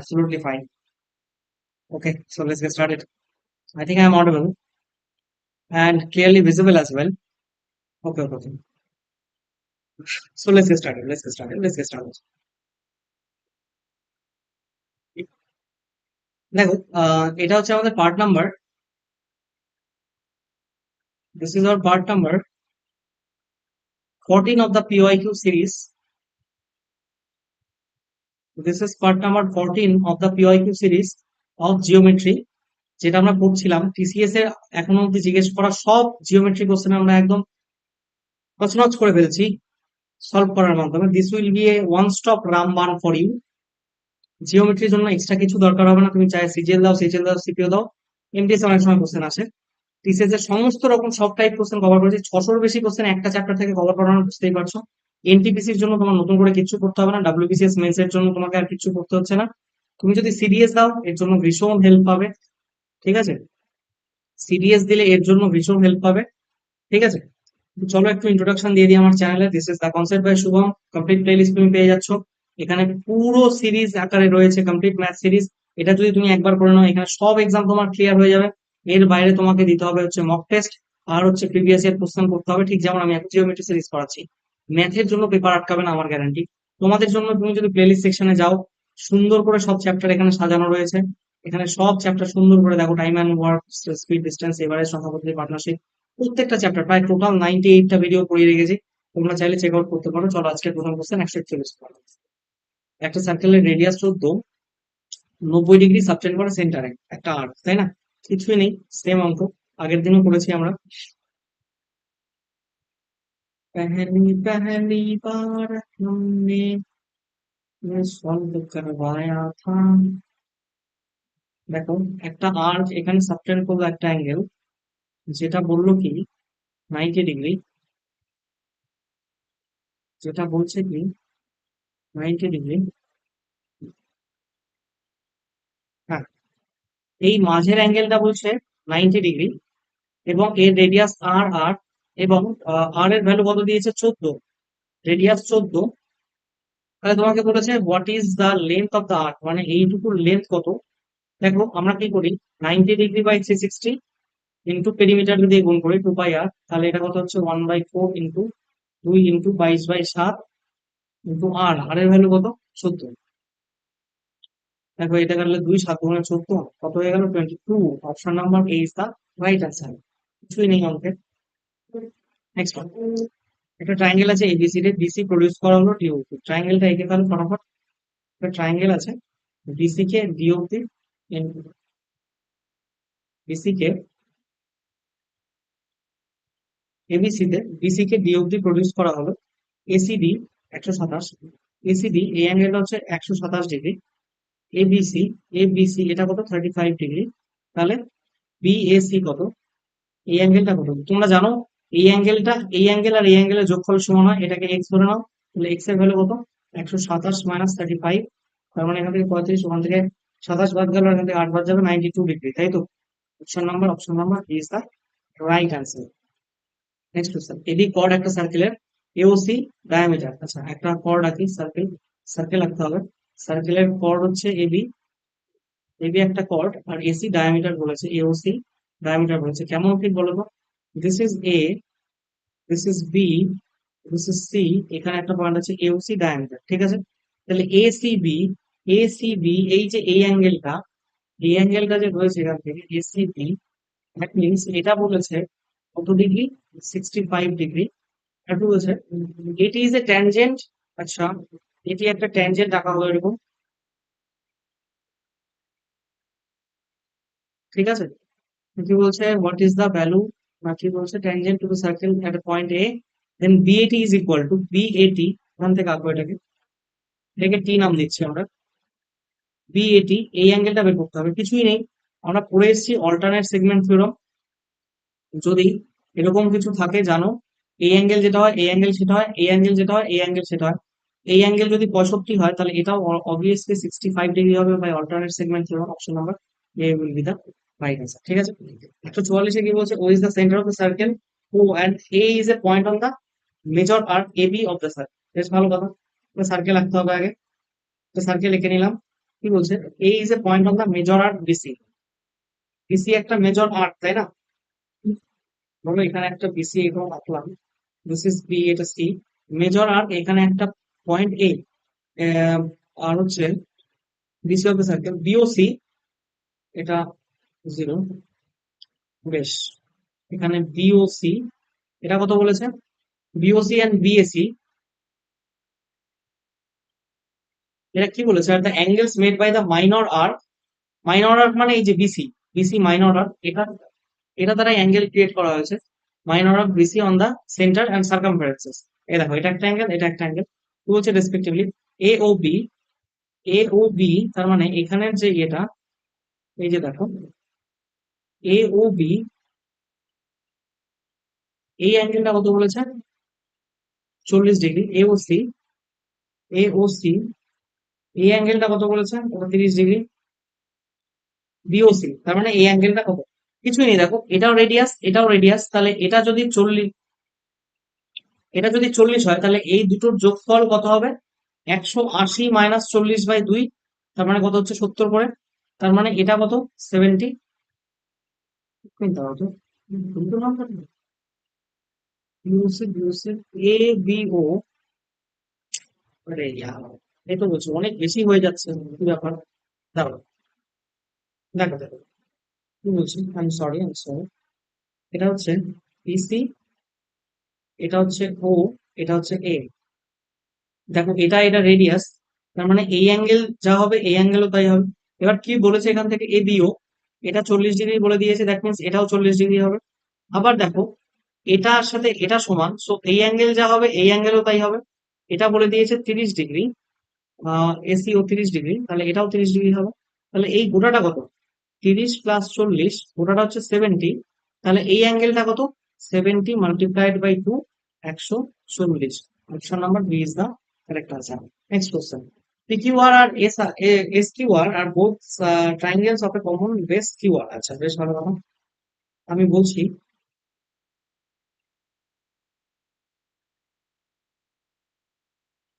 Absolutely fine. Okay, so let's get started. I think I am audible and clearly visible as well. Okay, okay, okay. So let's get started. Let's get started. Let's get started. দেখো আহ, এটা হচ্ছে আমাদের part number this is our part number 14 of the PYQ series. This is part number 14 of the PYQ series of geometry, যেটা আমরা পড়ছিলাম। TCS এর এখনও অব্দি জিজ্ঞেস করা সব জিওমেট্রি কোশ্চেন আমরা একদম নচ করে ফেলছি সলভ করার মাধ্যমে। This will be a one stop Ramban for you জিওমেট্রির জন্য এক্সট্রা কিছু দরকার হবে না। তুমি চাই সিজিএল দাও সিজিএল দাও সিপিও দাও। এমটিএস অনেক সময় কোশ্চেন আসে। টিসিএস এর সমস্ত রকম সব টাইপ কোশ্চেন কভার করেছি। ছশোর বেশি কোশ্চেন একটা চ্যাপ্টার থেকে কভার করানো বুঝতেই পারছ। এনটিপিসির জন্য তোমার নতুন করে কিছু করতে হবে না ডাব্লিউবিসিএস মেন্স এর জন্য তোমাকে আর কিছু করতে হচ্ছে না। তুমি যদি সিডিএস দাও, এর জন্য ভীষণ হেল্প পাবে, ঠিক আছে? সিডিএস দিলে এর জন্য ভীষণ হেল্প পাবে, ঠিক আছে? চলো একটু ইন্ট্রোডাকশন দিয়ে দিই আমার চ্যানেলে this is the concept by Shubham complete playlist তুমি পেয়ে যাচ্ছ। এখানে পুরো সিরিজ আকারে রয়েছে কমপ্লিট ম্যাথ সিরিজ এটা যদি তুমি একবার করে নাও, এখানে সব এক্সাম তোমার ক্লিয়ার হয়ে যাবে। এর বাইরে তোমাকে দিতে হবে হচ্ছে মক টেস্ট আর হচ্ছে প্রিভিয়াস ইয়ার কোশ্চেন করতে হবে। ঠিক যেমন আমি এখন জিওমেট্রি সিরিজ করাচ্ছি ম্যাথের জন্য পেপার আটকাবে না, আমার গ্যারান্টি তোমাদের জন্য তুমি যদি প্লেলিস্ট সেকশনে যাও, সুন্দর করে সব চ্যাপ্টার এখানে সাজানো রয়েছে। এখানে সব চ্যাপ্টার সুন্দর করে দেখো time and work speed distance average সংখ্যা পার্টনারশিপ প্রত্যেকটা চ্যাপ্টার প্রায় টোটাল নাইনটি এইটটা ভিডিও পড়িয়ে রেখেছি। তোমরা চাইলে চেক আউট করতে পারো। চলো আজকে প্রথম কোশ্চেন একশো একচল্লিশ একটা সার্কেলের রেডিয়াস চোদ্দ, নব্বই ডিগ্রি সাবটেন্ড করে সেন্টারে একটা আর্ট তাই না? কিছুই নেই সেম অঙ্ক আগের দিনও করেছি আমরা। पहली पहली बार हमने ये सॉल्व करवाया था দেখো একটা আর্ক এখানে সাবটেন্ড করলো একটা অ্যাঙ্গেল যেটা বললো কি নাইনটি ডিগ্রি যেটা বলছে কি নাইনটি ডিগ্রি হ্যাঁ এই মাঝের অ্যাঙ্গেলটা বলছে নাইনটি ডিগ্রি এবং এর রেডিয়াস আর আর এবং আর এর ভ্যালু কত দিয়েছে? চোদ্দ। রেডিয়াস চোদ্দ। তাহলে তোমাকে বলেছে what is the length of the arc মানে এইটুকুর লেন্থ কত? দেখো, আমরা কি করি? Ninety degree by three sixty into perimeter দিয়ে গুণ করি টু বাই আর তাহলে এটা কত হচ্ছে? ওয়ান বাই ফোর ইন্টু দুই ইন্টু বাইশ বাই সাত ইন্টু আর আর এর ভ্যালু কত? চোদ্দ। দেখো, এটা গেলে দুই, সাত গুণে চোদ্দ। কত হয়ে গেল? Twenty two option number A is the right answer কিছুই নেই অঙ্কে নেক্সট একটা ট্রায়াঙ্গেল আছে এবিসি রে বিসি প্রডিউস করা হলো ডি অব্দি ট্রায়াঙ্গেলটা এঁকে ফেলো ফটাফট একটা ট্রায়াঙ্গেল আছে বিসি কে ডি অব্দি বিসি কে এবিসি তে বিসি কে ডি অব্দি প্রডিউস করা হলো এসিডি একশো সাতাশ এসিডি এই অ্যাঙ্গেলটা হচ্ছে একশো সাতাশ ডিগ্রি এবিসি এবিসি এটা কত? থার্টি ফাইভ ডিগ্রি, তাহলে বিএসি কত? এই অ্যাঙ্গেলটা কত? তোমরা জানো এই অ্যাঙ্গেলটা, এই অ্যাঙ্গেল আর এই অ্যাঙ্গেলের যোগফল সমান হয়, এটাকে এক্স ধরে নাও, তাহলে এক্সের ভ্যালু কত? একশো সাতাশ মাইনাস থার্টি ফাইভ তার মানে এখান থেকে পঁয়ত্রিশ, ওখান থেকে সাতাশ বাদ গেল, এখান থেকে আট বাদ যাবে নাইনটি টু ডিগ্রি তাই তো? Option number option number is the right answer next question AD chord একটা সার্কেলের এওসি ডায়ামিটার আচ্ছা একটা কর্ড আঁকি সার্কেল সার্কেল আঁকতে হবে। সার্কেলের কর্ড হচ্ছে এবি এবি একটা কর্ড আর এসি ডায়ামিটার বলেছে এওসি ডায়ামিটার বলেছে। কেমন ঠিক বলো তো? This is A this is B this is C এখানে একটা পয়েন্ট আছে এওসি ডায়ামিটার ঠিক আছে? তাহলে A C B A C B এই যে এই অ্যাঙ্গেলটা এই অ্যাঙ্গেলটা যে রয়েছে এখান থেকে A C B that means এটা বলেছে কত ডিগ্রি সিক্সটি ফাইভ ডিগ্রি একটু বলছে? এটি ইজ এ ট্যানজেন্ট আচ্ছা এটি একটা ট্যানজেন্ট আঁকা হলো এরকম। ঠিক আছে? কি বলছে হোয়াট ইজ দ্য ভ্যালু না কি বলছে tangent to the circle at point A then BAT is equal to BAT ওখান থেকে আঁকবো এটাকে। এটাকে টি নাম দিচ্ছি আমরা। বিএটি এই অ্যাঙ্গেলটা বের করতে হবে। কিছুই নেই। আমরা পড়ে এসেছি অল্টারনেট সেগমেন্ট থিওরাম যদি এরকম কিছু থাকে, জানো এই অ্যাঙ্গেল যেটা হয় এই অ্যাঙ্গেল সেটা হয় এই অ্যাঙ্গেল যেটা হয় এই অ্যাঙ্গেল সেটা হয়। এই অ্যাঙ্গেল যদি পঁয়ষট্টি হয়, তাহলে এটাও অবভিয়াসলি সিক্সটি ফাইভ ডিগ্রি হবে by alternate segment theorem option number A will be the right answer ঠিক আছে একশো চুয়াল্লিশে কি বলছে O is the centre of the circle O and A is a point on the major arc A B of the circle বেশ ভালো কথা circle আঁকতে হবে আগে তো সার্কেল এঁকে নিলাম কি বলছে এই is a point of the major arc BC BC একটা মেজর আর্ট তাই না ধরো এখানে একটা বিসি এরকম আঁকলাম দিস ইজ বি এটা সি মেজর আর্ক এখানে একটা পয়েন্ট এ আর হচ্ছে BC of the circle BOC এটা জিরো। বেশ, এখানে বিওসি এটা কত বলেছে? বিওসি অ্যান্ড বিএসি এটা কি বলেছে? Are the angles made by the minor arc minor arc মানে এই যে বিসি বিসি মাইনর আর্ক এটা এটা দ্বারা অ্যাঙ্গেল ক্রিয়েট করা হয়েছে। Minor arc BC on the centre and circumferences এই দেখো, এটা একটা অ্যাঙ্গেল এটা একটা অ্যাঙ্গেল কি বলছে respectively A O B A O B তার মানে এখানের যে এটা এই যে দেখো এ ও বি এই অ্যাঙ্গেলটা কত বলেছে চল্লিশ degree A O C A O C এই অ্যাঙ্গেলটা কত বলেছে ওটা তিরিশ ডিগ্রি বিওসি তার মানে এই অ্যাঙ্গেলটা কত? কিছুই নেই, দেখো, এটাও রেডিয়াস এটাও রেডিয়াস তাহলে এটা যদি চল্লিশ, এটা যদি চল্লিশ হয়, তাহলে এই দুটোর যোগফল কত হবে? একশো আশি মাইনাস চল্লিশ বাই দুই, তার মানে কত হচ্ছে? সত্তর করে। তার মানে এটা কত? সেভেন্টি এ বি ও এই তো বলছি অনেক বেশি হয়ে যাচ্ছে কি ব্যাপার দাঁড়াও দেখো দেখো কি বলছি আই সরি আই সরি এটা হচ্ছে পিসি এটা হচ্ছে ও এটা হচ্ছে এ দেখো এটা এটা রেডিয়াস তার মানে এই অ্যাঙ্গেল যা হবে এই অ্যাঙ্গেলও তাই হবে এবার কি বলেছে এখান থেকে এ বিও এটা চল্লিশ ডিগ্রি বলে দিয়েছে দ্যাট মিনস এটাও চল্লিশ ডিগ্রি হবে। আবার দেখো, এটার সাথে এটা সমান সো এই অ্যাঙ্গেল যা হবে, এই অ্যাঙ্গেলও তাই হবে। এটা বলে দিয়েছে তিরিশ ডিগ্রি এসি ও তিরিশ ডিগ্রি, তাহলে এটাও তিরিশ ডিগ্রি হবে। তাহলে এই গোটাটা কত? তিরিশ প্লাস চল্লিশ, গোটাটা হচ্ছে সেভেন্টি তাহলে এই অ্যাঙ্গেলটা কত? সেভেন্টি মাল্টিপ্লাইড বাই টু একশো চল্লিশ। Option number B is the correct answer next question PQR আর S SQR are both uh, triangles of a common base QR আচ্ছা বেশ ভালো কথা। আমি বলছি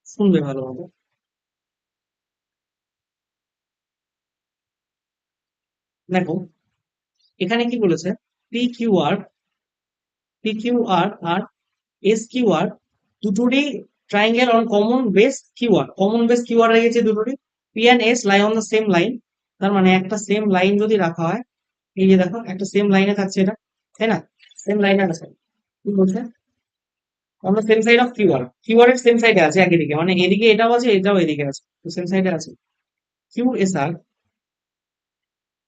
শুনবে ভালোভাবে দেখো এখানে কি বলেছে? পি কিউ আর আর দুটোরই ট্রাইঙ্গেল অন কমন বেস আর কমন বেস আর রেখেছে দুটোরই। P and S lie on the same line তার মানে একটা সেম লাইন যদি রাখা হয়, এই যে দেখো, একটা সেম লাইনে থাকছে এটা, তাই না? সেম লাইনে আছে কি বলছে? The same side of Q R Q R এর সেম সাইডে আছে একই দিকে মানে এদিকে এটাও আছে, এটাও এদিকে আছে। তো সেম সাইডে আছে। কিউ এস আর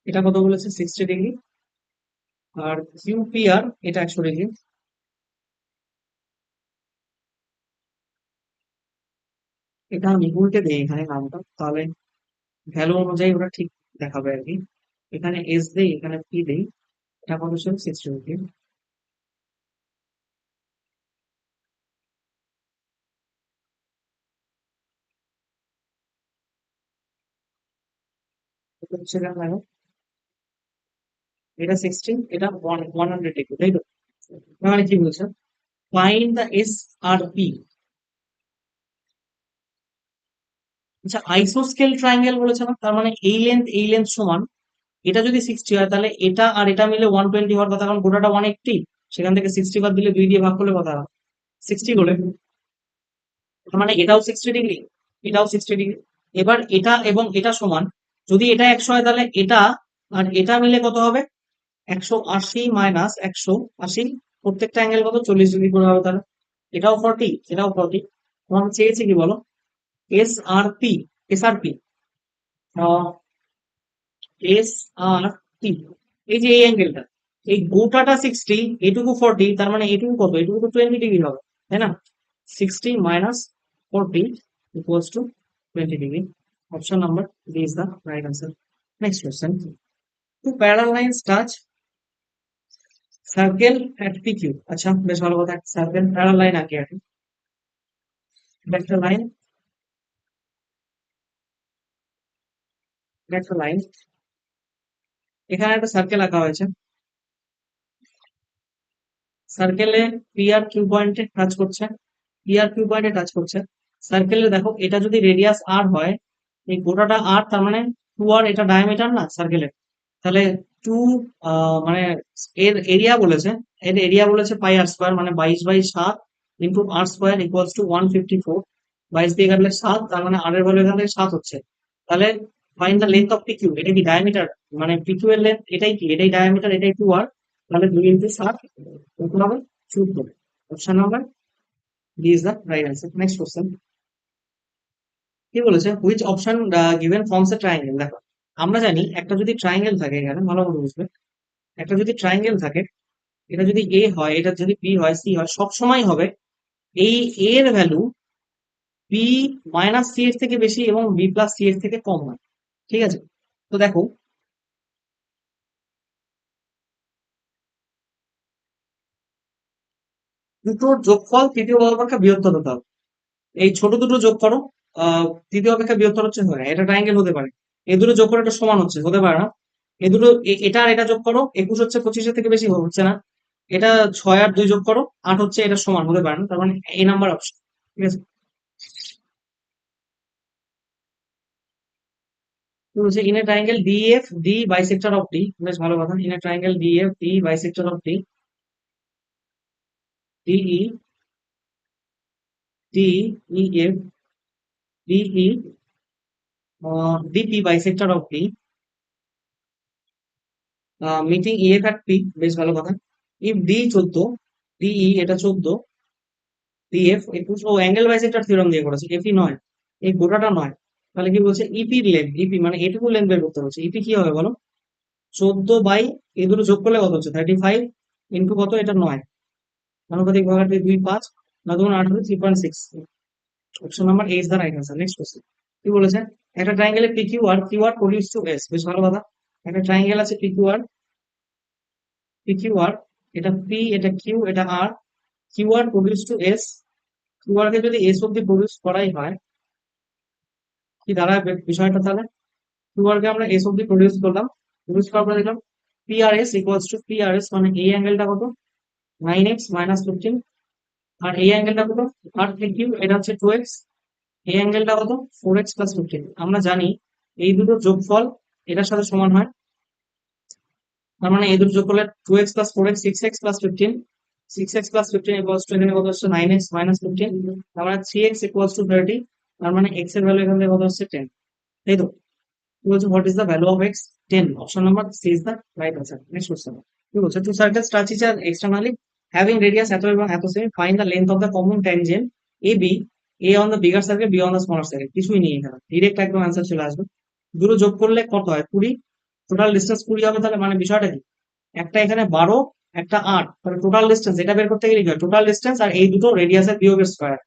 এটা কত বলেছে? সিক্সটি ডিগ্রি আর কিউ পি আর এটা একশো ডিগ্রি এটা আমি উল্টে দিই এখানে নামটা। তাহলে ভ্যালু অনুযায়ী ওরা ঠিক দেখাবে আর কি। এখানে এস দেই, এখানে পি দেই। এটা কত ছিল? সিক্সটি ডিগ্রি এটা সিক্সটিন এটা ওয়ান হান্ড্রেড তাই তো? মানে কি বলছে? Find the S R P আচ্ছা আইসোস্কেল ট্রায়াঙ্গেল না? তার মানে এই লেন্থ এই লেন্থ সমান। এটা যদি সিক্সটি হয়, তাহলে এটা আর এটা মিলে ওয়ান টোয়েন্টি হওয়ার কথা, কারণ গোটাটা ওয়ান এইটটি সেখান থেকে সিক্সটি বাদ দিলে দুই দিয়ে ভাগ করলে কথা। সিক্সটি করে তার মানে এটাও সিক্সটি ডিগ্রি এটাও সিক্সটি ডিগ্রি এবার এটা এবং এটা সমান। যদি এটা একশো হয়, তাহলে এটা আর এটা মিলে কত হবে? একশো আশি মাইনাস একশো আশি। প্রত্যেকটা অ্যাঙ্গেল কত? চল্লিশ ডিগ্রি করে হবে তাহলে। এটাও ফর্টি এটাও ফর্টি তোমাকে চেয়েছে কি বলো? S R P S R P S R P এই যে এই অ্যাঙ্গেলটা এই গোটাটা সিক্সটি এটুকু ফর্টি তার মানে এটুকু কত এটুকু তো টোয়েন্টি ডিগ্রি হবে তাই না sixty minus forty equals to twenty degree option number B is the right answer next question two parallel lines touch circle at P Q আচ্ছা বেশ ভালো কথা সার্কেল প্যারাল লাইন আঁকি আর একটা লাইন একটা লাইন এখানে একটা সার্কেল আঁকা হয়েছে। সার্কেলে পি আর কিউ পয়েন্টে টাচ করছে। পি আর কিউ পয়েন্টে টাচ করছে। সার্কেলে দেখো, এটা যদি রেডিয়াস আর হয়, এই গোটাটা আর তার মানে টু আর এটা ডায়ামিটার না সার্কেলের তাহলে টু মানে এর এরিয়া বলেছে, এর এরিয়া বলেছে পাই আর স্কোয়ার মানে বাইশ বাই সাত into r square equals to one fifty four বাইশ দিয়ে কাটলে সাত, তার মানে আর এর ভ্যালু এখান সাত হচ্ছে। তাহলে find the length of PQ এটা কি ডায়ামিটার মানে পিকিউ এর লেন্থ এটাই কি? এটাই ডায়ামিটার এটাই টু আর তাহলে দুই ইন্টু সাত কত হবে চোদ্দ option number D is the right answer next question কি বলেছে? Which option given forms a triangle দেখো, আমরা জানি একটা যদি ট্রায়াঙ্গেল থাকে এখানে, ভালো করে বুঝবে। একটা যদি ট্রায়াঙ্গেল থাকে, এটা যদি এ হয়, এটা যদি বি হয় সি হয়, সব সময় হবে এই এর ভ্যালু বি মাইনাস সি এর থেকে বেশি এবং বি প্লাস সি এর থেকে কম হয় ঠিক আছে? তো দেখো দুটোর যোগফল তৃতীয় অপেক্ষা বৃহত্তর হতে এই ছোট দুটো যোগ করো তৃতীয় অপেক্ষা বৃহত্তর হচ্ছে হয় এটা ট্রায়াঙ্গেল হতে পারে। এই দুটো যোগ করে এটা সমান হচ্ছে, হতে পারে না। এই দুটো এটা আর এটা যোগ করো, একুশ হচ্ছে পঁচিশের থেকে বেশি হচ্ছে না। এটা ছয় আর দুই যোগ করো, আট হচ্ছে এটা সমান, হতে পারে না। তার মানে এই নাম্বার অপশন ঠিক আছে? বলছে in a triangle DF D bisector of D বেশ ভালো কথা in a triangle DF D bisector of D DE DEF DE DP bisector of D meeting EF at P বেশ ভালো কথা। ইফ ডি চোদ্দ ডিই এটা চোদ্দ ডিএফ একুশ, ও অ্যাঙ্গেল বাইসেক্টর থিওরাম দিয়ে করেছে এফি নয়, এই গোটাটা নয়। তাহলে কি বলছে? ইপি লেন্থ ইপি মানে এটুকু লেন্থ বের করতে হচ্ছে ইপি কি হবে বলো? চোদ্দ বাই এই দুটো যোগ করলে কত হচ্ছে? থার্টি ফাইভ ইন্টু কত? এটা নয়। আনুপাতিক ভাগাটি দুই পাঁচ না ধরুন আঠারো three point six option number A is the right answer next question কি বলেছে? একটা ট্রায়াঙ্গেলে P Q R Q R produce to S বেশ ভালো কথা। একটা ট্রায়াঙ্গেল আছে P Q R P Q R এটা পি এটা কিউ এটা R Q R produce to S Q R কে যদি এস অব্দি প্রডিউস করাই হয় কি দাঁড়ায় বিষয়টা তাহলে? কে আমরা এস অব্দি প্রডিউস করলাম। প্রডিউস করার পরে দেখলাম P R S equals to P R S মানে এই অ্যাঙ্গেলটা কত? নাইন এক্স মাইনাস ফিফটিন আর এই অ্যাঙ্গেলটা কত? আর পি কিউ এটা হচ্ছে টু এক্স এই অ্যাঙ্গেলটা কত? ফোর এক্স প্লাস ফিফটিন আমরা জানি এই দুটো যোগফল এটার সাথে সমান হয়। তার মানে এই দুটো যোগ করলে two x plus four x six x plus fifteen six x plus fifteen equals to এখানে কত হচ্ছে? নাইন এক্স মাইনাস ফিফটিন তার মানে three x equals to thirty তার মানে এক্সের ভ্যালু এখান থেকে কত হচ্ছে টেন তাই তো কি বলছে what is the value of x ten option number C is the right answer next question কি বলছে two circles touch each other externally having radius এত এবং এত semi find the length of the common tangent A B A on the bigger circle B on the smaller circle কিছুই নেই এখানে। Direct একদম answer চলে আসবে। দুটো যোগ করলে কত হয়? কুড়ি। টোটাল ডিস্টেন্স কুড়ি হবে তাহলে মানে বিষয়টা কি? একটা এখানে বারো, একটা আট। তাহলে টোটাল ডিস্টেন্স এটা বের করতে গেলে কি হয়? টোটাল ডিস্টেন্স আর এই দুটো রেডিয়াসের বিয়োগের স্কোয়ার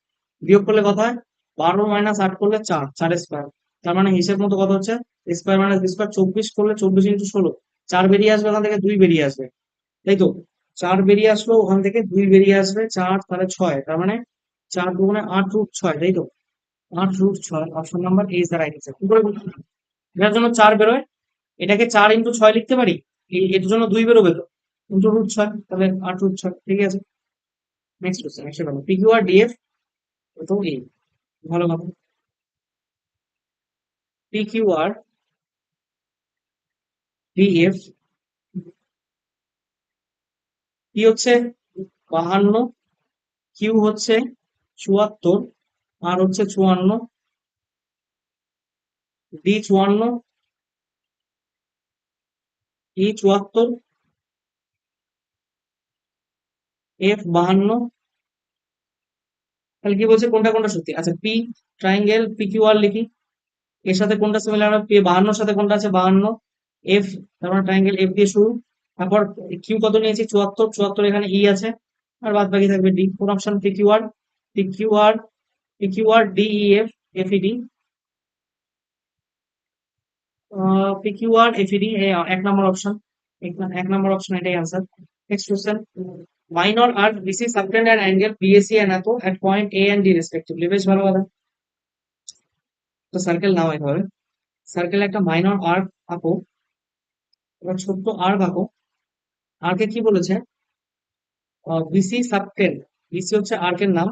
বিয়োগ করলে কত হয়? বারো মাইনাস আট করলে চার চার স্কোয়ার তার মানে হিসেব মতো কত হচ্ছে? স্কোয়ার মাইনাস স্কোয়ার চব্বিশ করলে চব্বিশ ইন্টু ষোলো। চার বেরিয়ে আসবে ওখান থেকে, দুই বেরিয়ে আসবে। তাই তো? চার বেরিয়ে আসলো ওখান থেকে, দুই বেরিয়ে আসবে, চার, তাহলে ছয়। তার মানে চার দুগুণে আট রুট ছয়, তাই তো? আট রুট ছয় option number A is the right কি করে এটার জন্য চার বেরোয়। এটাকে চার ইন্টু ছয় লিখতে পারি? এই এটার জন্য দুই বেরোবে তো। ইন্টু রুট ছয়, তাহলে আট রুট ছয়। ঠিক আছে? নেক্সট কোশ্চেন নেক্সট ভালো পি কিউ আর ডিএফ তো এ ভালো কিউ আর ডিএফ পি হচ্ছে বাহান্ন কিউ হচ্ছে চুয়াত্তর আর হচ্ছে চুয়ান্ন ডি চুয়ান্ন ই চুয়াত্তর এফ বাহান্ন তাহলে কি বলছে, কোনটা কোনটা সত্যি? আচ্ছা P triangle P Q R লিখি। এর সাথে কোনটা সিমিলার হবে? পি বাহান্নর সাথে কোনটা আছে? বাহান্ন। এফ তারপর ট্রাইঙ্গেল এফ দিয়ে শুরু। তারপর কিউ কত নিয়েছি? চুয়াত্তর। চুয়াত্তর এখানে ই আছে। আর বাদ বাকি থাকবে ডি কোন option P Q R P Q R P Q R D E F F E D P Q R F E D এক নম্বর অপশন এক নম্বর অপশন এটাই answer next question minor arc BC subtend an angle BAC and APO at point A and D respectively. বেশ ভালো কথা তো circle নাও এভাবে সার্কেল একটা মাইনর আর্ক আঁকো এবার ছোট্ট আর্ক আঁকো আর্কে কি বলেছে বিসি সাবটেন্ড বিসি হচ্ছে আর্কের নাম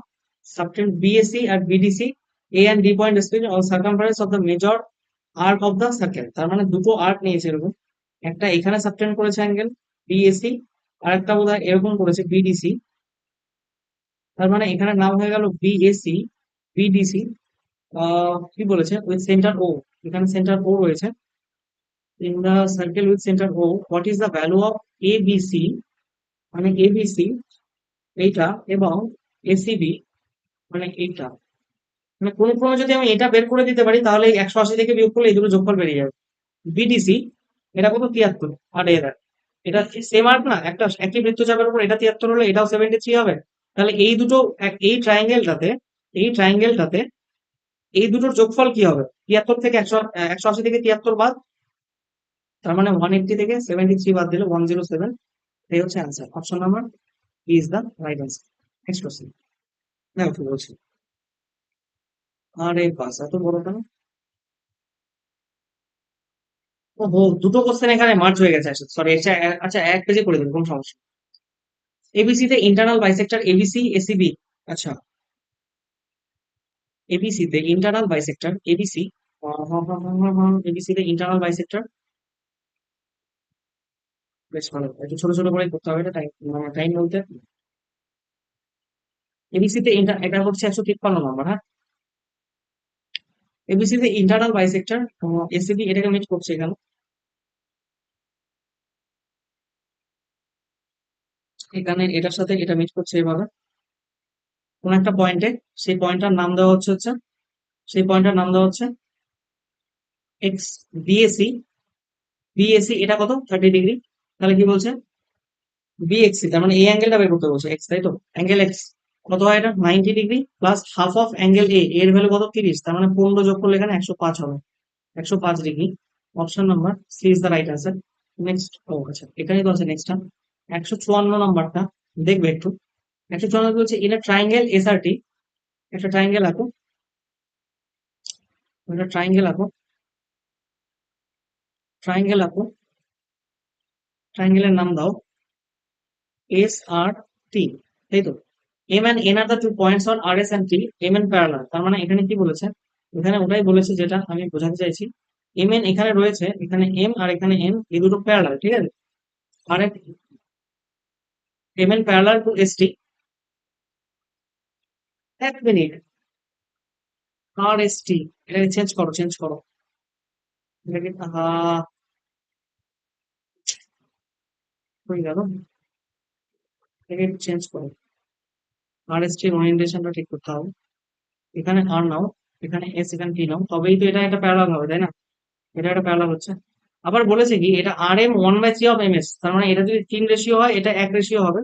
subtend BAC R BDC A and D point respective on circumference of the major arc of the circle তার মানে দুটো আর্ক নিয়েছে এরকম একটা এখানে সাবটেন্ড করেছে অ্যাঙ্গেল বিএসি আর একটা বোধ এরকম করেছে বিডিসি তার মানে এখানে নাম হয়ে গেল বিএসি বিডিসি কি বলেছে? উইথ সেন্টার ও এখানে সেন্টার ও রয়েছে। In the circle with centre O what is the value of ABC মানে এবিসি এইটা এবং এসিবি মানে এইটা। মানে কোনো ক্রমে যদি আমি এটা বের করে দিতে পারি, তাহলে একশো আশি থেকে বিয়োগ করলে এই দুটো যোগফল বেরিয়ে যাবে। বিডিসি এটা কত? তিয়াত্তর। আর এরা এটা সেম আর্ক না? একটা একই বৃত্তচাপের উপর এটা তিয়াত্তর হলে এটাও সেভেন্টি থ্রি হবে। তাহলে এই দুটো এই ট্রায়াঙ্গেলটাতে এই ট্রায়াঙ্গেলটাতে এই দুটোর যোগফল কি হবে? তিয়াত্তর থেকে একশো একশো আশি থেকে তিয়াত্তর বাদ তার মানে ওয়ান এইটটি থেকে সেভেন্টি থ্রি বাদ দিলে ওয়ান জিরো সেভেন এই হচ্ছে answer option number is the right answer next question দেখো কি বলছি। আরে বাস এত বড় কেন? দুটো কোশ্চেন এখানে মার্জ হয়ে গেছে সরি আচ্ছা এক পেজে করে দেবো কোনো সমস্যা এবিসি তে ইন্টারনাল বাইসেক্টর এবিসি এসিবি আচ্ছা। এবিসি তে ইন্টারনাল বাইসেক্টর এবিসি এবিসি তে ইন্টারনাল বাইসেক্টর বেশ ভালো, একটু ছোট ছোট করে করতে হবে, এটা টাইম মানে টাইম বলতে। এবিসি তে এটা হচ্ছে একশো তিপ্পান্ন নম্বর হ্যাঁ? এবিসি তে ইন্টারনাল বাইসেক্টর এসিবি এটাকে মিট করছে এখানে। এখানে এটার সাথে এটা মিট করছে এভাবে কোন একটা পয়েন্টে সেই পয়েন্টটার নাম দেওয়া হচ্ছে হচ্ছে, সেই পয়েন্টটার নাম দেওয়া হচ্ছে এক্স বিএসি বিএসি এটা কত? থার্টি ডিগ্রি তাহলে কি বলছে? বিএক্সি তার মানে এই অ্যাঙ্গেলটা বের করতে বলছে এক্স তাই তো? অ্যাঙ্গেল এক্স কত হয় এটা? Ninety degree plus half of angle A এর ভ্যালু কত? তিরিশ। তার মানে পনেরো যোগ করলে এখানে একশো পাঁচ হবে। একশো পাঁচ degree option number C is the right answer next ও আচ্ছা এখানেই তো আছে নেক্সটটা একশো চুয়ান্ন নাম্বারটা। দেখবে একটু। একশো চুয়ান্ন বলছে? ইন এ ট্রাইঙ্গেল এসআরটি একটা ট্রাইঙ্গেল আঁকো। একটা ট্রাইঙ্গেল আঁকো। ট্রাইঙ্গেল আঁকো। ট্রাইঙ্গেলের নাম দাও। এস আর টি তাই তো? M and N are the two points on R S and T M N parallel তার মানে এখানে কি বলেছে? এখানে ওটাই বলেছে যেটা আমি বোঝাতে চাইছি। এম এন এখানে রয়েছে, এখানে এম আর এখানে এন এই দুটো প্যারালাল ঠিক আছে? আর M N parallel to S T এক মিনিট আর এস টি এটাকে চেঞ্জ করো চেঞ্জ করো। এটাকে হয়ে গেল। এটাকে চেঞ্জ করো। আর এস টির ওরিয়েন্টেশনটা ঠিক করতে হবে। এখানে আর নাও, এখানে এস এখানে টি নাও। তবেই তো এটা একটা প্যারালাল হবে, তাই না? এটা একটা প্যারালাল হচ্ছে। আবার বলেছে কি, এটা R M one by three of M S তার মানে এটা যদি তিন রেশিও হয়, এটা এক রেশিও হবে।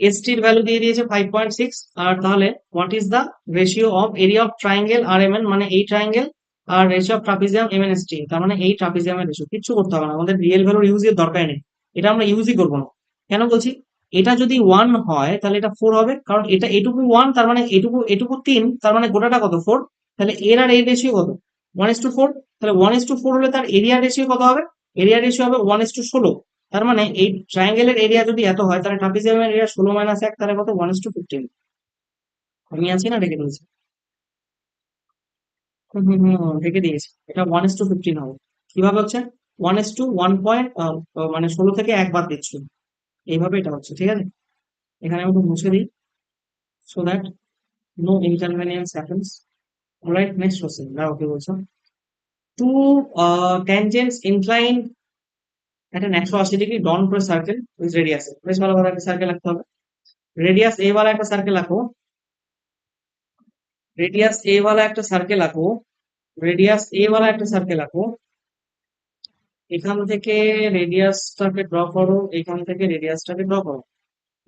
এস টির ভ্যালু দিয়ে দিয়েছে ফাইভ পয়েন্ট সিক্স আর তাহলে what is the ratio of area of triangle R M N মানে এই triangle R ratio of trapezium M N S T তার মানে এই ট্রাপিজিয়ামের রেশিও কিচ্ছু করতে হবে না, আমাদের রিয়েল ভ্যালুর ইউজের দরকার নেই। এটা আমরা ইউজই করব না। কেন বলছি? এটা যদি ওয়ান হয়, তাহলে এটা ফোর হবে, কারণ এটা এটুকু ওয়ান তার মানে এটুকু এটুকু তিন, তার মানে গোটাটা কত? ফোর তাহলে এর আর এর রেশিও কত? ওয়ান ইস টু ফোর তাহলে ওয়ান ইস টু ফোর হলে তার এরিয়া রেশিও কত হবে? এরিয়া রেশিও হবে ওয়ান ইস টু ষোলো। তার মানে এই ট্রায়াঙ্গেলের এরিয়া যদি এত হয়, তাহলে ট্রাপিজিয়ামের এরিয়া ষোলো মাইনাস এক, তাহলে কত? ওয়ান ইস টু ফিফটিন আমি আছি না? রেখে দিয়েছি। রেখে দিয়েছি। এটা ওয়ান ইস টু ফিফটিন হবে। কীভাবে হচ্ছে? One is to one point মানে ষোলো থেকে এক বাদ দিচ্ছি। এইভাবে এটা হচ্ছে ঠিক আছে এখানে আমি একটু মুছে দিই so that no inconvenience happens alright next question দাও কি বলছো টু ট্যানজেন্টস ইনক্লাইন একটা একশো আশি ডিগ্রি ডন করে সার্কেল উইথ রেডিয়াস বেশ ভালোভাবে একটা সার্কেল রাখতে হবে রেডিয়াস এ वाला একটা সার্কেল আঁকো রেডিয়াস এ वाला একটা সার্কেল আঁকো রেডিয়াস এ वाला একটা সার্কেল আঁকো এখান থেকে রেডিয়াসটাকে ড্র করো, এখান থেকে রেডিয়াসটাকে ড্র করো।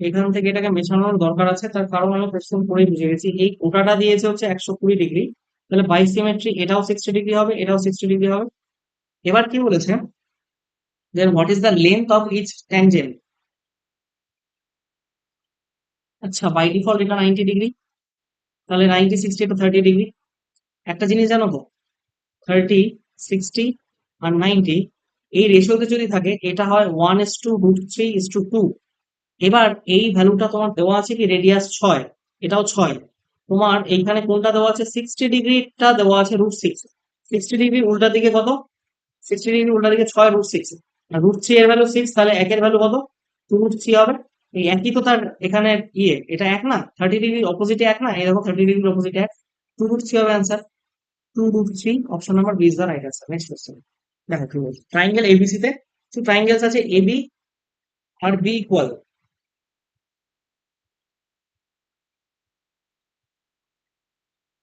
এখান থেকে এটাকে মেশানোর দরকার আছে, তার কারণ আমি প্রশ্ন করেই বুঝে গেছি। এই কোটাটা দিয়েছে হচ্ছে একশো কুড়ি ডিগ্রি তাহলে বাইসিমেট্রি এটাও সিক্সটি ডিগ্রি হবে, এটাও সিক্সটি ডিগ্রি হবে। এবার কি বলেছে? Then what is the length of each tangent আচ্ছা বাই ডিফল্ট এটা নাইনটি ডিগ্রি তাহলে নাইনটি সিক্সটি এটা থার্টি ডিগ্রি একটা জিনিস জানো তো? থার্টি সিক্সটি আর নাইনটি এই রেশিওতে যদি থাকে, এটা হয় one is to root three is to two এবার এই ভ্যালুটা তোমার দেওয়া আছে কি? রেডিয়াস ছয়, এটাও ছয়। তোমার এইখানে কোনটা দেওয়া আছে? সিক্সটি ডিগ্রিটা দেওয়া আছে রুট সিক্স সিক্সটি ডিগ্রি উল্টা দিকে কত? সিক্সটি ডিগ্রি উল্টা দিকে ছয় রুট সিক্স রুট থ্রি এর ভ্যালু সিক্স তাহলে একের ভ্যালু কত? টু রুট থ্রি হবে। এই একই তো তার এখানে ইয়ে এটা এক না? থার্টি ডিগ্রি অপোজিটে এক না? এই দেখো থার্টি ডিগ্রি অপোজিটে এক। টু রুট থ্রি হবে answer two root three option number B is the right answer next question দেখো কি বলছি ট্রাইঙ্গেল এবিসি তে টু ট্রাইঙ্গেলস আছে এবি আর বি ইকুয়াল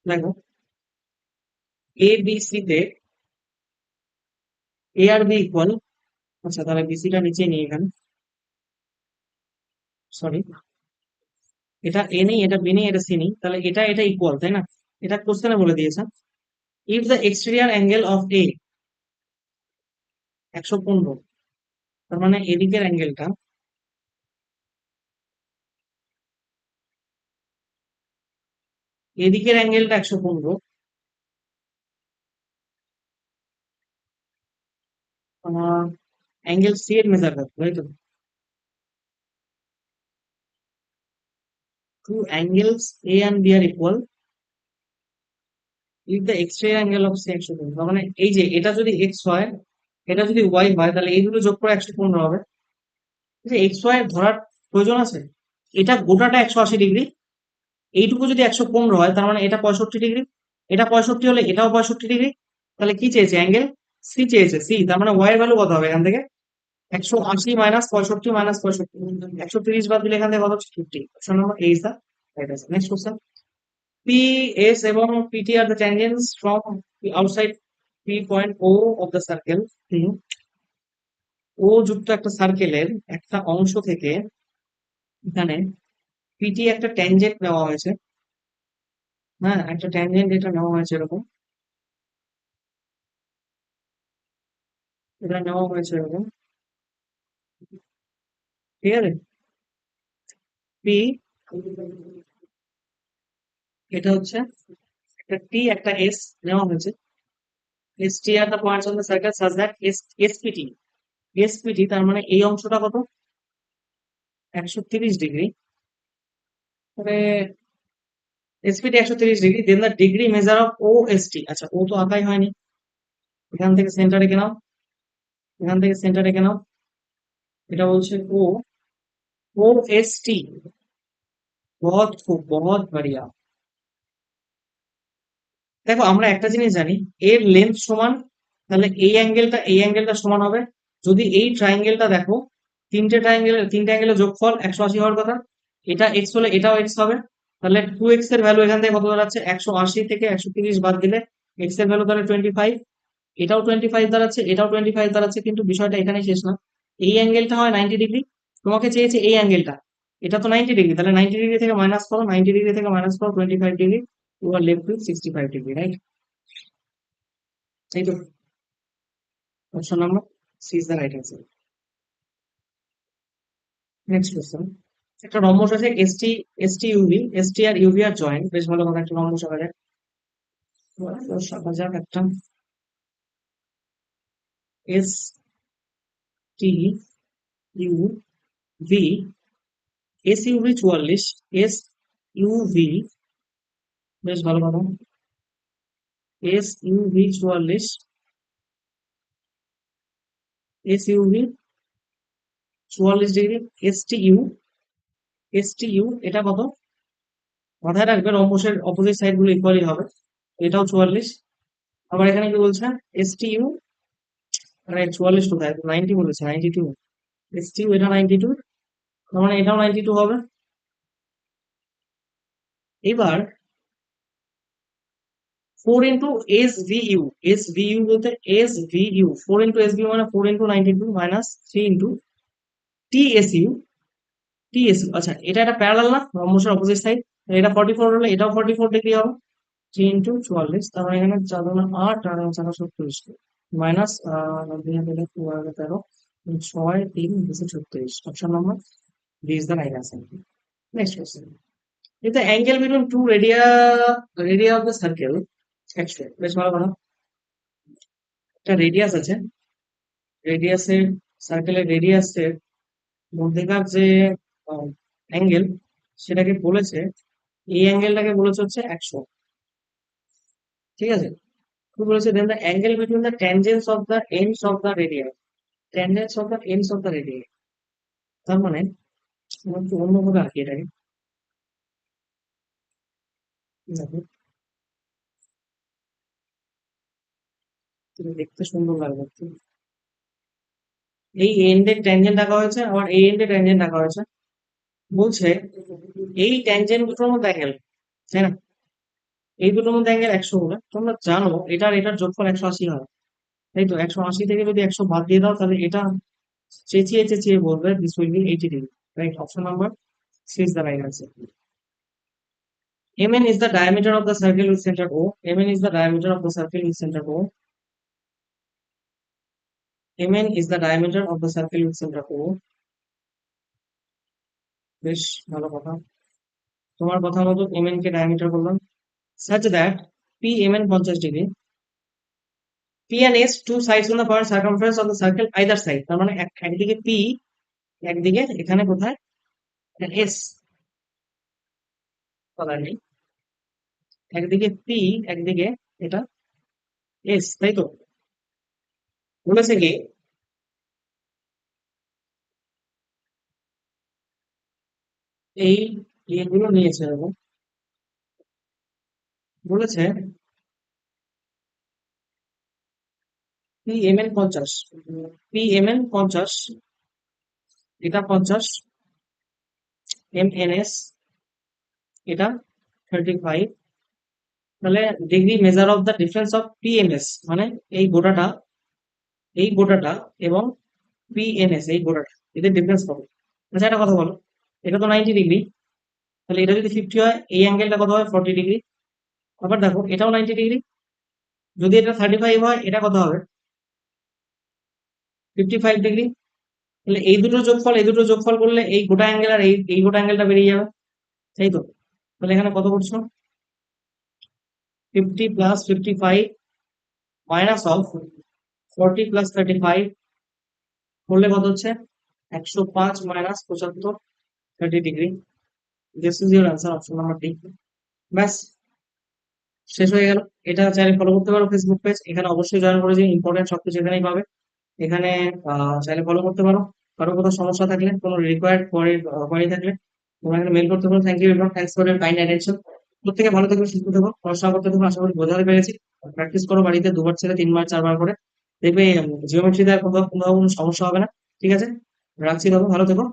দেখো এ বি সি তে এ আর বি ইকুয়াল আচ্ছা তাহলে বিসিটা নিচে নিয়ে এখানে। সরি এটা এ নেই, এটা বি নেই, এটা সি নেই, তাহলে এটা এটা ইকুয়াল তাই না? এটা কোশ্চেনে বলে দিয়েছে। If the exterior angle of A একশো পনেরো। তার মানে এদিকের অ্যাঙ্গেলটা এদিকের অ্যাঙ্গেলটা একশো পনেরো। অ্যাঙ্গেল সি এর মেজার করতে তাই তো? Two angles A and B are equal if the extra angle of C একশো পনেরো। মানে এই যে, এটা যদি এক্স হয় এটা যদি ওয়াই হয়, তাহলে এই দুটো যোগ করে একশো পনেরো হবে। যে এক্স ওয়াই ধরার প্রয়োজন আছে? এটা গোটাটা একশো আশি ডিগ্রি। এইটুকু যদি একশো পনেরো হয়, তার মানে এটা পঁয়ষট্টি ডিগ্রি। এটা পঁয়ষট্টি হলে এটাও পঁয়ষট্টি ডিগ্রি। তাহলে কি চেয়েছে অ্যাঙ্গেল সি চেয়েছে সি তার মানে ওয়াই এর ভ্যালু কত হবে এখান থেকে? একশো আশি মাইনাস পঁয়ষট্টি মাইনাস পঁয়ষট্টি। একশো তিরিশ বাদ দিলে এখান থেকে কত ফিফটি অপশন নম্বর এই দা রাইট আছে নেক্সট কোশ্চেন পি এস এবং PT are the tangents from outside P point O of the circle O যুক্ত একটা সার্কেলের একটা অংশ থেকে এখানে পিটি একটা ট্যানজেন্ট নেওয়া হয়েছে। হ্যাঁ একটা ট্যানজেন্ট এটা নেওয়া হয়েছে এরকম। এটা নেওয়া হয়েছে এরকম। ঠিক আছে? পি এটা হচ্ছে একটা টি একটা এস নেওয়া হয়েছে। S T are the points on the circle such that S SPT SPT তার মানে এই অংশটা কত? একশো তিরিশ ডিগ্রি। মানে এসপিটি একশো তিরিশ degree then the degree measure of O S আচ্ছা ও তো আঁকাই হয়নি। এখান থেকে সেন্টার রেখে এখান থেকে সেন্টার রেখে এটা বলছে ও ও এস টি বহুত খুব, বহুত বাড়িয়া। দেখো, আমরা একটা জিনিস জানি, এর লেন্থ সমান, তাহলে এই অ্যাঙ্গেলটা এই অ্যাঙ্গেলটা সমান হবে। যদি এই ট্রায়াঙ্গেলটা দেখো, তিনটে ট্রায়াঙ্গেল তিনটে অ্যাঙ্গেলের যোগফল একশো আশি হওয়ার কথা, এটা এক্স হলে এটাও এক্স হবে। তাহলে টু এক্সের ভ্যালু এখান থেকে কত দাঁড়াচ্ছে? একশো আশি থেকে একশো তিরিশ বাদ দিলে এক্সের ভ্যালু তাহলে টোয়েন্টি ফাইভ এটাও টোয়েন্টি ফাইভ দাঁড়াচ্ছে, এটাও টোয়েন্টি ফাইভ দাঁড়াচ্ছে, কিন্তু বিষয়টা এখানেই শেষ না। এই অ্যাঙ্গেলটা হয় নাইনটি ডিগ্রি তোমাকে চেয়েছে এই অ্যাঙ্গেলটা এটা তো নাইনটি ডিগ্রি তাহলে নাইনটি ডিগ্রি থেকে মাইনাস করো নাইনটি ডিগ্রি থেকে মাইনাস করো twenty five degree R left with sixty five degree right তাই তো option number C is the right answer next question একটা রম্বস আছে এসটি এসটি ইউভি এসটি আর ইউভি আর জয়েন্ট বেশ ভালো কথা একটা রম্বস আঁকা যায় আঁকা যাক একটা S T U V S UV চুয়াল্লিশ এস ইউভি বেশ ভালো কথা। এস ইউভি চুয়াল্লিশ। এস ইউভি চুয়াল্লিশ degree. S T U S T U এটা কত? মাথায় রাখবে রম্বসের অপোজিট সাইডগুলো ইকুয়ালি হবে। এটাও চুয়াল্লিশ। আবার এখানে কি বলছে? এস টি ইউ মানে চুয়াল্লিশ কোথায়? নাইনটি বলেছে ninety two S T U এটা নাইনটি টু তার মানে এটাও নাইনটি টু হবে। এবার four into S V U S V U বলতে S V U four into S মানে four into ninety two minus three into T S U T S U আচ্ছা এটা একটা প্যারালাল না, রম্বসের অপোজিট সাইড এটা ফর্টি ফোর হলে এটাও ফর্টি ফোর ডিগ্রি হবে থ্রি ইন্টু চুয়াল্লিশ, তারপরে এখানে চার আট আর চার ছত্রিশ মাইনাস তেরো ছয়, তিন, দুশো ছত্রিশ option number B is the right answer next question if the angle between two radii radii of the circle বেশ ভালো কথা। একটা রেডিয়াস আছে। রেডিয়াসের সার্কেলের রেডিয়াসের মধ্যেকার যে অ্যাঙ্গেল সেটাকে বলেছে, এই অ্যাঙ্গেলটাকে বলেছে হচ্ছে একশো। ঠিক আছে? কি বলেছে then the angle between the tangents of the ends of the radius tangents of the ends of the radius তার মানে অন্যভাবে আঁকি এটাকে তুমি দেখতে সুন্দর লাগবে। এই এন্ডের ট্যানজেন্ট আঁকা হয়েছে, আবার এই এন্ডের ট্যানজেন্ট আঁকা হয়েছে বলছে, এই ট্যানজেন্ট দুটোর মধ্যে অ্যাঙ্গেল তাই না এই দুটোর মধ্যে অ্যাঙ্গেল একশো হলে, তোমরা জানো এটার এটার যোগফল একশো আশি হয় তাই তো, একশো আশি থেকে যদি একশো বাদ দিয়ে দাও, তাহলে এটা চেঁচিয়ে চেঁচিয়ে বলবে this will be eighty degree right option number C is the right answer Mn is the diameter of the circle with center O. Mn is the diameter of the circle with center O. Mn is the diameter of the circle with center O. বেশ ভালো কথা তোমার কথা মতো mn কে diameter বললাম such that p mn 50 ডিগ্রি p and s two sides on the point circumference of the circle either side তার মানে একদিকে p একদিকে এখানে কোথায় s কথা নেই একদিকে p একদিকে এটা s তাই তো বলেছে কি এই ইয়েগুলো নিয়েছে এবং বলেছে পি এম এন পঞ্চাশ পি এম এন পঞ্চাশ, এটা পঞ্চাশ এম এন এস এটা থার্টি ফাইভ তাহলে degree measure of the difference of PMS মানে এই গোটাটা এই গোটাটা এবং পিএনএস এই গোটাটা, এদের ডিফারেন্স কত আচ্ছা একটা কথা বলো। এটা তো নাইনটি ডিগ্রি তাহলে এটা যদি ফিফটি হয়, এই অ্যাঙ্গেলটা কত হয়? ফর্টি ডিগ্রি আবার দেখো, এটাও নাইনটি ডিগ্রি যদি এটা থার্টি ফাইভ হয়, এটা কত হবে? ফিফটি ফাইভ ডিগ্রি তাহলে এই দুটো যোগফল, এই দুটো যোগফল করলে এই গোটা অ্যাঙ্গেল আর এই এই গোটা অ্যাঙ্গেলটা বেরিয়ে যাবে, তাই তো? তাহলে এখানে কত করছ fifty plus fifty five minus of forty plus thirty five করলে কত হচ্ছে? একশো পাঁচ মাইনাস পঁচাত্তর thirty degree this is your answer option number D ব্যাস, শেষ হয়ে গেল। এটা চাইলে ফলো করতে পারো ফেসবুক পেজ এখানে অবশ্যই জয়েন করে যে ইম্পর্টেন্ট সবকিছু এখানেই পাবে। এখানে চাইলে ফলো করতে পারো। কারও কোনো সমস্যা থাকলে, কোনো রিকোয়ার্ড কোয়ারি থাকলে, তোমরা এখানে মেল করতে পারো। Thank you everyone thanks for your kind attention প্রত্যেকে ভালো থাকবে সুস্থ থাকো। পড়াশোনা করতে থাকো, আশা করি বোঝাতে পেরেছি। প্র্যাকটিস করো বাড়িতে, দুবার ছেড়ে তিনবার, চারবার করে। দেখবে আর কোথাও কোনো কোনো সমস্যা হবে না। ঠিক আছে? রাখছি তবে, ভালো থেকো।